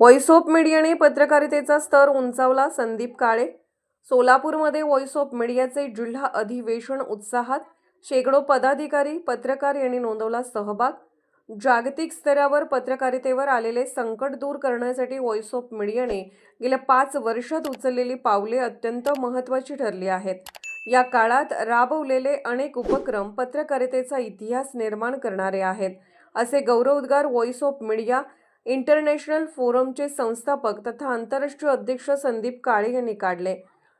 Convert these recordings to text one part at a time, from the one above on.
Voice of मीडियाने पत्रकारितेचा स्तर उंचावला. संदीप काळे सोलापूरमध्ये व्हॉइस ऑफ मीडियाचे जिल्हा अधिवेशन उत्साहात शेकडो पदाधिकारी पत्रकार यांनी नोंदवला सहभाग. जागतिक स्तरावर पत्रकारितेवर आलेले संकट दूर करण्यासाठी व्हॉइस ऑफ मीडियाने गेल्या पाच वर्षात उचललेली पावले अत्यंत महत्त्वाची ठरली आहेत. या काळात राबवलेले अनेक उपक्रम पत्रकारितेचा इतिहास निर्माण करणारे आहेत. असे गौरवोद्गार व्हॉइस ऑफ मीडिया इंटरनॅशनल फोरमचे संस्थापक तथा आंतरराष्ट्रीय अध्यक्ष संदीप काळे यांनी काढले.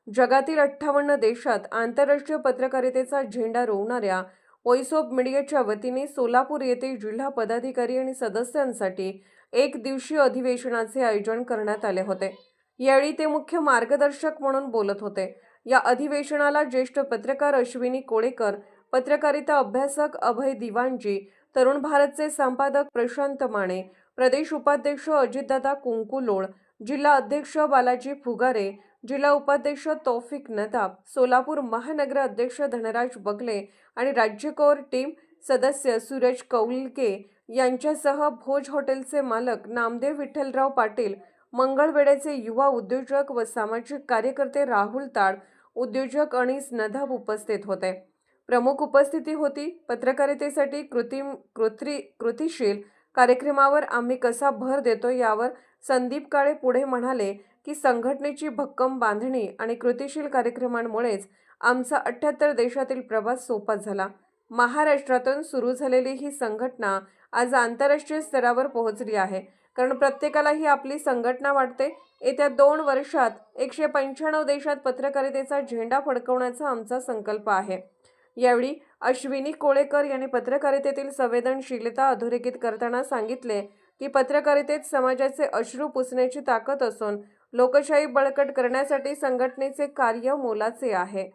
जगातील अठ्ठावन्न देशात आंतरराष्ट्रीय पत्रकारितेचा झेंडा रोवणाऱ्या व्हॉइस ऑफ मीडियाच्या वतीने सोलापूर येथे जिल्हा पदाधिकारी आणि सदस्यांसाठी एक दिवसीय अधिवेशनाचे आयोजन करण्यात आले होते. यावेळी ते मुख्य मार्गदर्शक म्हणून बोलत होते. या अधिवेशनाला ज्येष्ठ पत्रकार अश्विनी कोळेकर पत्रकारिता अभ्यासक अभय दिवाणजी तरुण भारतचे संपादक प्रशांत माने प्रदेश उपाध्यक्ष अजितदादा कुंकुलोळ जिल्हा अध्यक्ष बालाजी फुगारे जिल्हा उपाध्यक्ष तौफिक नदाब सोलापूर महानगर अध्यक्ष धनराज बगले आणि राज्य कोर टीम सदस्य सूरज कौलके यांच्यासह भोज हॉटेलचे मालक नामदेव विठ्ठलराव पाटील मंगळवेड्याचे युवा उद्योजक व सामाजिक कार्यकर्ते राहुल ताड उद्योजक अनिस नदाब उपस्थित होते. प्रमुख उपस्थिती होती पत्रकारितेसाठी कृत्रिम कृत्री कृतिशील कार्यक्रमावर आम्ही कसा भर देतो यावर संदीप काळे पुढे म्हणाले की संघटनेची भक्कम बांधणी आणि कृतिशील कार्यक्रमांमुळेच आमचा अठ्ठ्याहत्तर देशातील प्रवास सोपा झाला. महाराष्ट्रातून सुरू झालेली ही संघटना आज आंतरराष्ट्रीय स्तरावर पोहोचली आहे. कारण प्रत्येकाला ही आपली संघटना वाटते. येत्या दोन वर्षात एकशे पंच्याण्णव देशात पत्रकारितेचा झेंडा फडकवण्याचा आमचा संकल्प आहे. यावेळी अश्विनी कोळेकर यांनी पत्रकारितेतील संवेदनशीलता अधोरेखित करताना सांगितले की पत्रकारितेत समाजाचे अश्रू पुसण्याची ताकद असून लोकशाही बळकट करण्यासाठी संघटनेचे कार्य मोलाचे आहे.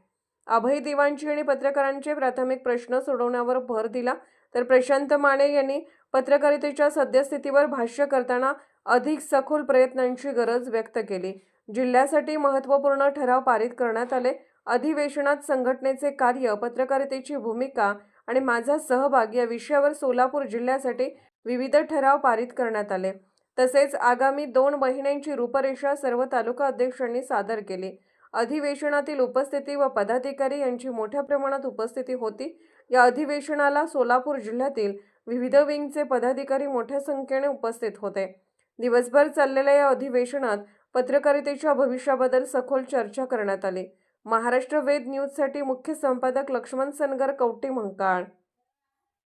अभय दिवांची आणि पत्रकारांचे प्राथमिक प्रश्न सोडवण्यावर भर दिला. तर प्रशांत माने यांनी पत्रकारितेच्या सद्यस्थितीवर भाष्य करताना अधिक सखोल प्रयत्नांची गरज व्यक्त केली. जिल्ह्यासाठी महत्त्वपूर्ण ठराव पारित करण्यात आले. अधिवेशनात संघटनेचे कार्य पत्रकारितेची भूमिका आणि माझा सहभाग या विषयावर सोलापूर जिल्ह्यासाठी विविध ठराव पारित करण्यात आले. तसेच आगामी दोन महिन्यांची रूपरेषा सर्व तालुका अध्यक्षांनी सादर केली. अधिवेशनातील उपस्थिती व पदाधिकारी यांची मोठ्या प्रमाणात उपस्थिती होती. या अधिवेशनाला सोलापूर जिल्ह्यातील विविध विंगचे पदाधिकारी मोठ्या संख्येने उपस्थित होते. दिवसभर चाललेल्या या अधिवेशनात पत्रकारितेच्या भविष्याबद्दल सखोल चर्चा करण्यात आली. महाराष्ट्र वेद न्यूजसाठी मुख्य संपादक लक्ष्मण सनगर कवटी मंकाळ